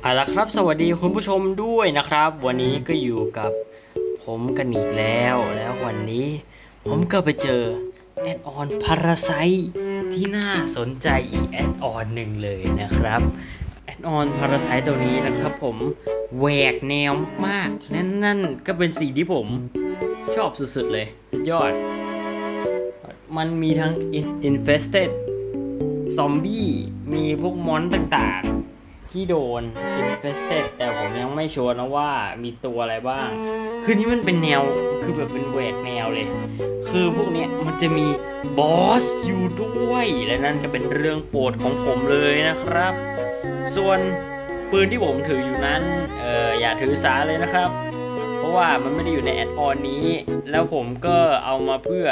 เอาละครับ สวัสดีคุณผู้ชมด้วยนะครับ วันนี้ก็อยู่กับผมกันอีกแล้วแล้ววันนี้ ผมก็ไปเจอแอดออนพาราไซที่น่าสนใจอีกแอดออนหนึ่งเลยนะครับแอดออนพาราไซตัวนี้นะครับผมแหวกแนวมากและนั่นก็เป็นสิ่งที่ผมชอบสุดๆเลย สุดยอด มันมีทั้ง infested ซอมบี้มีพวกมอนต่างๆ ที่โดน infested แต่ผมยังไม่ชัวร์นะว่ามีตัวอะไรบ้าง คือนี่มันเป็นแนวคือแบบเป็นแหวกแนวเลย คือพวกนี้มันจะมีบอสอยู่ด้วย และนั่นก็เป็นเรื่องโปรดของผมเลยนะครับ ส่วนปืนที่ผมถืออยู่นั้นเอออย่าถือสาเลยนะครับ เพราะว่ามันไม่ได้อยู่ในแอดออนนี้ แล้วผมก็เอามาเพื่อ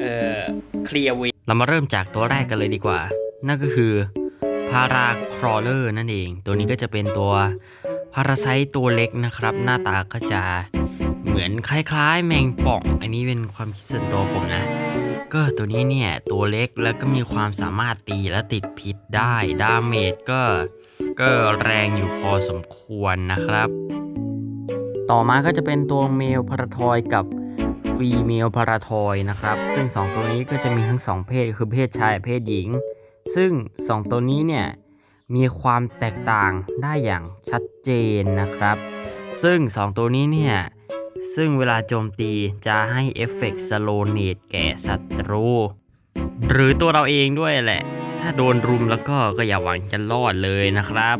เอ่อเคลียร์เว เรามาเริ่มจากตัวแรกกันเลยดีกว่า นั่นก็คือพาราครอเลอร์นั่นเอง ตัวนี้ก็จะเป็นตัวพาราไซต์ตัวเล็กนะครับ หน้าตาก็จะเหมือนคล้ายๆ แมงป่อง อันนี้เป็นความคิดส่วนตัวผมนะ ก็ตัวนี้เนี่ย ตัวเล็กแล้วก็มีความสามารถตีและติดพิษได้ ดาเมจก็ ก็แรงอยู่พอสมควรนะครับ ต่อมาก็จะเป็นตัวเมลพาราทอยกับ ฟีเมลพาราทอยนะครับ ซึ่ง 2 ตัวนี้ก็จะมีทั้ง 2 เพศคือเพศชายเพศหญิง ซึ่ง 2 ตัวนี้เนี่ยมีความแตกต่างได้อย่างชัดเจนนะครับ ซึ่ง 2 ตัวนี้เนี่ยซึ่งเวลาโจมตีจะให้เอฟเฟกต์สโลเนตแก่ศัตรู หรือตัวเราเองด้วยแหละ ถ้าโดนรุมแล้วก็ก็อย่าหวังจะรอดเลยนะครับ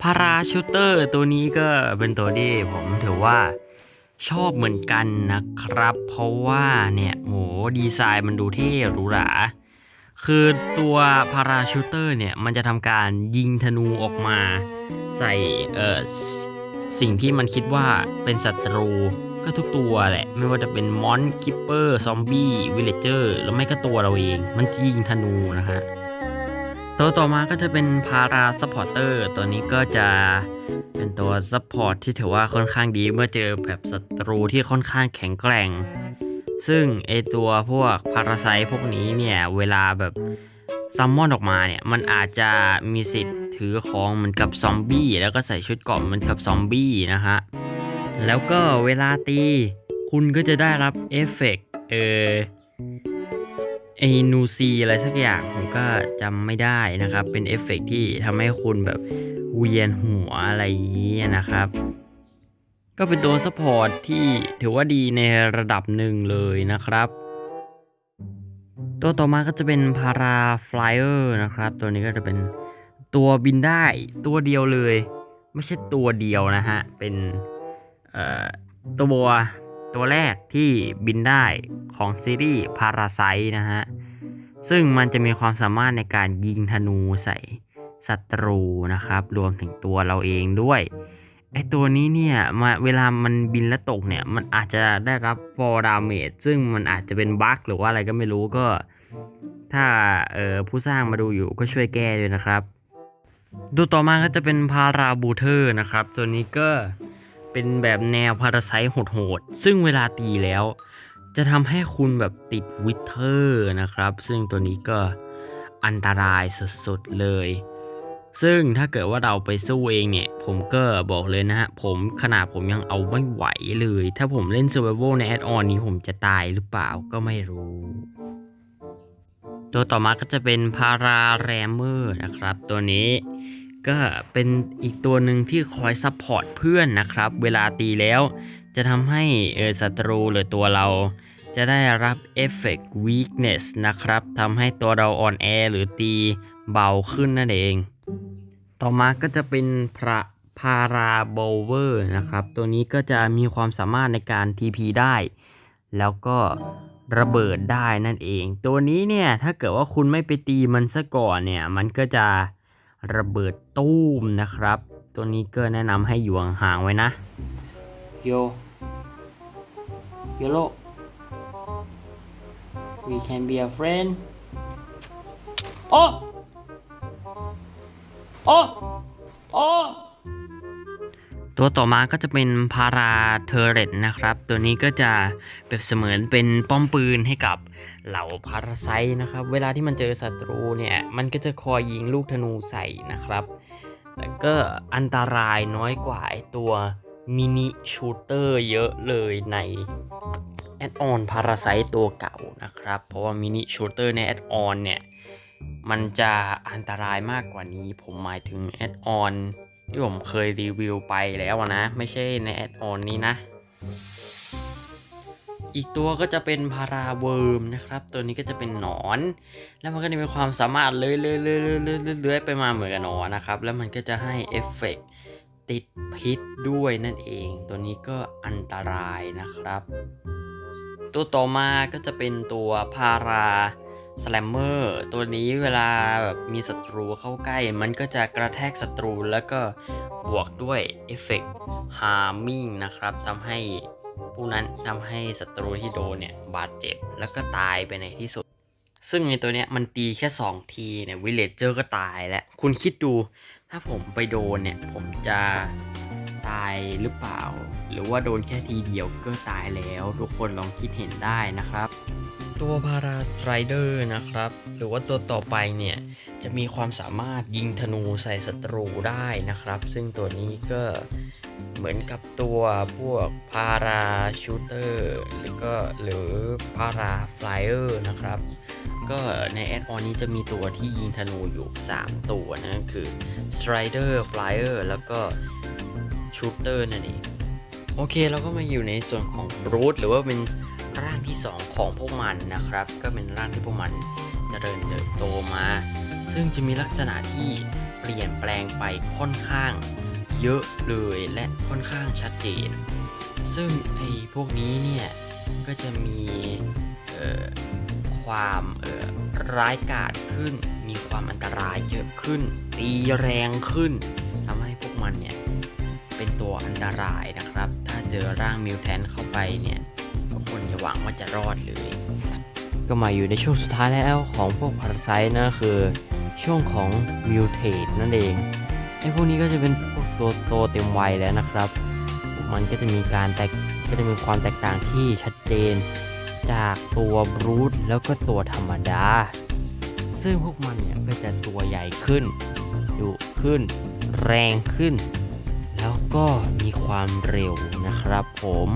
พาราชูเตอร์ตัวนี้ก็เป็นตัวที่ผมถือว่า ชอบเหมือนกันนะครับ เพราะว่าเนี่ยโหดีไซน์มันดูเท่หรูหราคือตัวพาราชูเตอร์เนี่ย มันจะทำการยิงธนูออกมาใส่เอ่อสิ่งที่มันคิดว่าเป็นศัตรูก็ทุกตัวแหละ ไม่ว่าจะเป็นมอนคิปเปอร์ ซอมบี้ วิลเลเจอร์หรือไม่ก็ตัวเราเอง มันจะยิงธนูนะฮะ ตัวต่อมาก็จะเป็นพาราซัพพอร์เตอร์ตัวนี้ก็จะเป็นตัวซัพพอร์ตที่ถือว่าค่อนข้างดีเมื่อเจอแบบศัตรูที่ค่อนข้างแข็งแกร่ง ซึ่งไอตัวพวกพาราไซพวกนี้เนี่ย เวลาแบบซัมมอนออกมาเนี่ย มันอาจจะมีสิทธิ์ถือของเหมือนกับซอมบี้แล้วก็ใส่ชุดเกราะเหมือนกับซอมบี้นะฮะ แล้วก็เวลาตี คุณก็จะได้รับเอฟเฟกต์เออ ไอนูซีอะไรสักอย่างผมก็จำไม่ได้นะครับ เป็นเอฟเฟกต์ที่ทำให้คุณแบบเวียนหัวอะไรอย่างนี้นะครับ ก็เป็นตัวซัพพอร์ตที่ถือว่าดีในระดับหนึ่งเลยนะครับ ตัวต่อมาก็จะเป็นพาราฟลายเออร์นะครับ ตัวนี้ก็จะเป็นตัวบินได้ตัวเดียวเลย ไม่ใช่ตัวเดียวนะฮะ เป็นตัว ตัวแรกที่บินได้ของซีรีส์พาราไซนะฮะ ซึ่งมันจะมีความสามารถในการยิงธนูใส่ศัตรูนะครับ รวมถึงตัวเราเองด้วยไอตัวนี้เนี่ยมาเวลามันบินและตกเนี่ยมันอาจจะได้รับ fall damage ซึ่งมันอาจจะเป็นบั๊กหรือว่าอะไรก็ไม่รู้ก็ ถ้าเออผู้สร้างมาดูอยู่ก็ช่วยแก้ด้วยนะครับ ดูต่อมาก็จะเป็นพาราบูเทอร์นะครับ ตัวนี้ก็ เป็นแบบแนวพาราไซต์โหดๆ ซึ่งเวลาตีแล้ว จะทำให้คุณแบบติดวิเทอร์นะครับ ซึ่งตัวนี้ก็อันตรายสุดๆเลย ซึ่งถ้าเกิดว่าเราไปสู้เองเนี่ย ผมก็บอกเลยนะฮะ ผมขนาดผมยังเอาไม่ไหวเลย ถ้าผมเล่น Survival ในแอดออนนี้ผมจะตายหรือเปล่าก็ไม่รู้ ตัวต่อมาก็จะเป็นพาราแรมเมอร์นะครับ ตัวนี้ ก็เป็นอีกตัวหนึ่งที่คอยซัพพอร์ตเพื่อนนะครับ เวลาตีแล้ว จะทำให้ศัตรูหรือตัวเรา จะได้รับเอฟเฟกต์ weakness นะครับทำให้ตัวเราอ่อนแอหรือตีเบาขึ้นนั่นเอง ต่อมาก็จะเป็นพระพาราโบเวอร์นะครับ ตัวนี้ก็จะมีความสามารถในการ TP ได้ แล้วก็ระเบิดได้นั่นเอง ตัวนี้เนี่ย ถ้าเกิดว่าคุณไม่ไปตีมันซะก่อนเนี่ย มันก็จะ ระเบิดตู้มนะครับ ตัวนี้ก็แนะนำให้อยู่ห่างๆไว้นะ โย โยโล we can be a friend โอ้โอ้โอ้ตัวต่อมาก็จะเป็นพาราเทอร์เรตนะครับ ตัวนี้ก็จะเปรียบเสมือนเป็นป้อมปืนให้กับ เหล่าพาราไซนะครับ เวลาที่มันเจอศัตรูเนี่ย มันก็จะคอยยิงลูกธนูใส่นะครับ แต่ก็อันตรายน้อยกว่าไอตัวมินิชูเตอร์เยอะเลยในแอดออนพาราไซตัวเก่านะครับ เพราะว่ามินิชูเตอร์ในแอดออนเนี่ย มันจะอันตรายมากกว่านี้ ผมหมายถึงแอดออนที่ผมเคยรีวิวไปแล้วนะ ไม่ใช่ในแอดออนนี้นะ อีกตัวก็จะเป็นพาราเวิร์มนะครับ ตัวนี้ก็จะเป็นหนอน แล้วมันก็จะมีความสามารถเลื้อยเลื้อยเลื้อยเลื้อยไปมาเหมือนกับหนอนนะครับ แล้วมันก็จะให้เอฟเฟกติดพิษด้วยนั่นเอง ตัวนี้ก็อันตรายนะครับ ตัวต่อมาก็จะเป็นตัวพาราสแลมเมอร์ตัวนี้เวลาแบบมีศัตรูเข้าใกล้ มันก็จะกระแทกศัตรูแล้วก็บวกด้วยเอฟเฟกต์ฮาร์มิงนะครับทำให้ ผู้นั้นทำให้ศัตรูที่โดนเนี่ยบาดเจ็บแล้วก็ตายไปในที่สุด ซึ่งในตัวเนี้ยมันตีแค่ 2 ทีเนี่ยวิลเลจเจอร์ก็ตายแล้ว คุณคิดดูถ้าผมไปโดนเนี่ย ผมจะตายหรือเปล่า หรือว่าโดนแค่ทีเดียวก็ตายแล้ว ทุกคนลองคิดเห็นได้นะครับ ตัวพาราสไตรเดอร์นะครับ หรือว่าตัวต่อไปเนี่ย จะมีความสามารถยิงธนูใส่ศัตรูได้นะครับ ซึ่งตัวนี้ก็เหมือนกับตัวพวกพาราชูเตอร์หรือก็หรือพาราฟลายเออร์นะครับ ก็ในแอดออนนี้จะมีตัวที่ยิงธนูอยู่ 3 ตัวนะคือ Strider Flyer แล้วก็ Shooter นั่นเองโอเคเราก็มาอยู่ในส่วนของ Brute หรือว่าเป็น ร่างที่ 2 ของพวกมันนะครับ ก็เป็นร่างที่พวกมันเจริญเติบโตมา ซึ่งจะมีลักษณะที่เปลี่ยนแปลงไปค่อนข้าง เยอะเลยและค่อนข้างชัดเจน ซึ่งไอ้พวกนี้เนี่ยก็จะมีความร้ายกาจขึ้น มีความอันตรายเยอะขึ้น ตีแรงขึ้นทำให้พวกมันเนี่ยเป็นตัวอันตรายนะครับ ถ้าเจอร่างมิวแทนเข้าไปเนี่ย อย่าหวังว่าจะรอดเลย ก็มาอยู่ในช่วงสุดท้ายแล้วของพวกพาราไซต์นะคือช่วงของมิวเทตนั่นเองไอ้พวกนี้ก็จะเป็นพวกตัวโตเต็มวัยแล้วนะครับ มันก็จะมีการแตกก็จะมีความแตกต่างที่ชัดเจน จากตัวบรูทแล้วก็ตัวธรรมดา ซึ่งพวกมันเนี่ยก็จะตัวใหญ่ขึ้นดุขึ้น แรงขึ้น แล้วก็มีความเร็วนะครับผม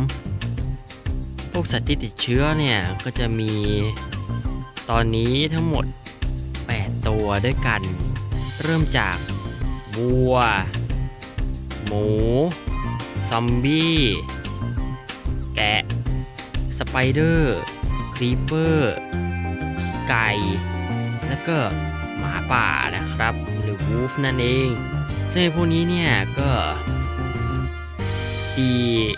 วกสัตว์ที่ติดเชื้อเนี่ยก็จะมีตอนนี้ทั้งหมด 8 ตัวด้วยกัน เริ่มจากวัว หมู ซอมบี้ แกะ สไปเดอร์ ครีปเปอร์ ไก่ แล้วก็หมาป่านะครับ หรือวูฟนั่นเองซึ่งพวกนี้เนี่ยก็ ตี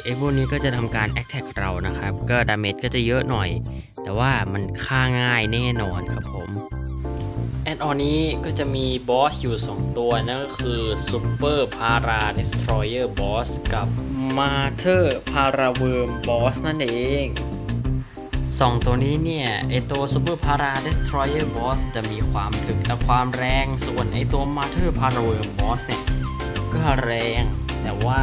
ไอ้พวกนี้ก็จะทำการแอคแท็กเรานะครับ ก็ดาเมจก็จะเยอะหน่อย แต่ว่ามันฆ่าง่ายแน่นอนครับผมแอดออนนี้ก็จะมีบอสอยู่ 2 ตัว นั่นก็คือ Super Para Destroyer Boss กับ Martyr Paraworm Boss นั่นเองสองตัวนี้เนี่ยไอตัว Super Para Destroyer Boss จะมีความถึกและความแรง ส่วนไอตัว Martyr Paraworm Boss เนี่ย ก็แรงแต่ว่า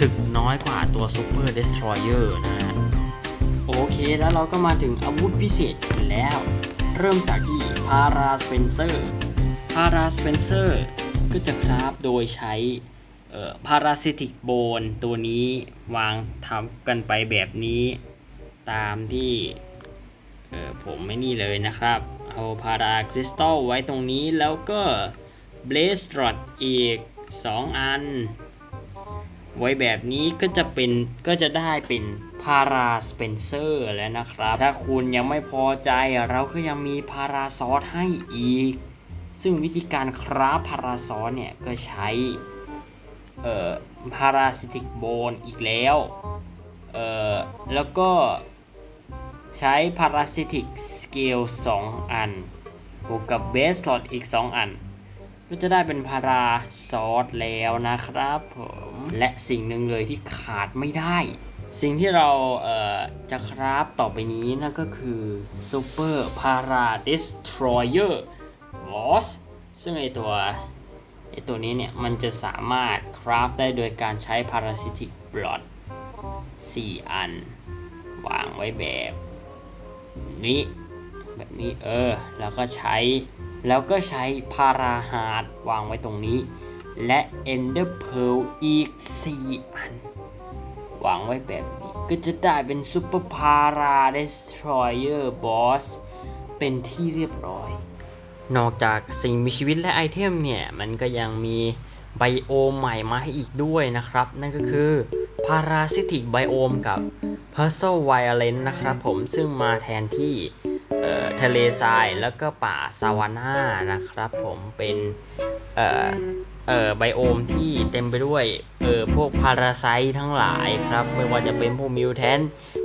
ถึกน้อยกว่าตัว Super Destroyer นะฮะ โอเคแล้วเราก็มาถึงอาวุธพิเศษกันแล้ว เริ่มจากที่พาราสเปนเซอร์พาราสเปนเซอร์ก็จะคราฟโดยใช้พาราซิติกโบนตัวนี้วางทับกันไปแบบนี้ ตามที่ผมไม่นี่เลยนะครับ เอาพาราคริสตัลไว้ตรงนี้แล้วก็เบลสตรอดอีก 2 อัน ไว้แบบนี้ก็จะเป็นก็จะได้เป็นพาราสเปนเซอร์แล้วนะครับ ถ้าคุณยังไม่พอใจเราก็ยังมีพาราซอสให้อีก ซึ่งวิธีการคราฟพาราซอสเนี่ยก็ใช้เอ่อพาราซิติกโบนอีกแล้วเอ่อแล้วก็ใช้พาราซิติกสเกล2 อันบวกกับเบสลอดอีก 2 อัน ก็จะได้เป็นพาราซอสแล้วนะครับผมและสิ่งหนึ่งเลยที่ขาดไม่ได้ สิ่งที่เราเอ่อจะคราฟต่อไปนี้นั่นก็คือ Super Para Destroyer Boss ซึ่งไอตัวไอตัวนี้เนี่ย มันจะสามารถคราฟได้โดยการใช้ parasitic blood 4อัน วางไว้แบบนี้ แบบนี้เออ แล้วก็ใช้ แล้วก็ใช้พาราฮาร์ดวางไว้ตรงนี้ และ Ender Pearl อีก 4 อัน วางไว้แบบนี้ ก็จะได้เป็น Super Para Destroyer Boss เป็นที่เรียบร้อย นอกจากสิ่งมีชีวิตและไอเทมเนี่ย มันก็ยังมีไบโอมใหม่มาให้อีกด้วยนะครับ นั่นก็คือ Parasitic Biome กับ Puzzle Violence นะครับผมซึ่งมาแทนที่ ทะเลทรายแล้วก็ป่าซาวาน่านะครับ ผมเป็นเอ่อเอ่อไบโอมที่เต็มไปด้วยเอ่อพวกพาราไซต์ทั้งหลายครับ ไม่ว่าจะเป็นพวกมิวแทน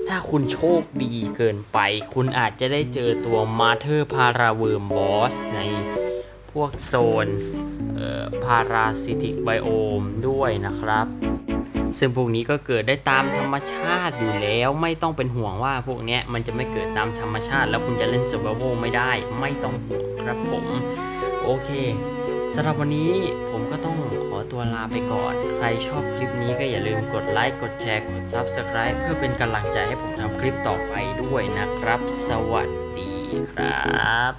ถ้าคุณโชคดีเกินไป คุณอาจจะได้เจอตัวมาเธอร์พาราเวิร์มบอสในพวกโซนพาราซิติกไบโอมด้วยนะครับ ซึ่งพวกนี้ก็เกิดได้ตามธรรมชาติอยู่แล้ว ไม่ต้องเป็นห่วงว่าพวกนี้มันจะไม่เกิดตามธรรมชาติ แล้วคุณจะเล่น s u r v i v a l ไม่ได้ ไม่ต้องห่วงครับผม โอเคสำหรับวันนี้ผมก็ต้องขอตัวลาไปก่อน ใครชอบคลิปนี้ก็อย่าลืมกดไลค์ กดแชร์ กด Subscribe เพื่อเป็นกำลังใจให้ผมทำคลิปต่อไปด้วยนะครับ สวัสดีครับ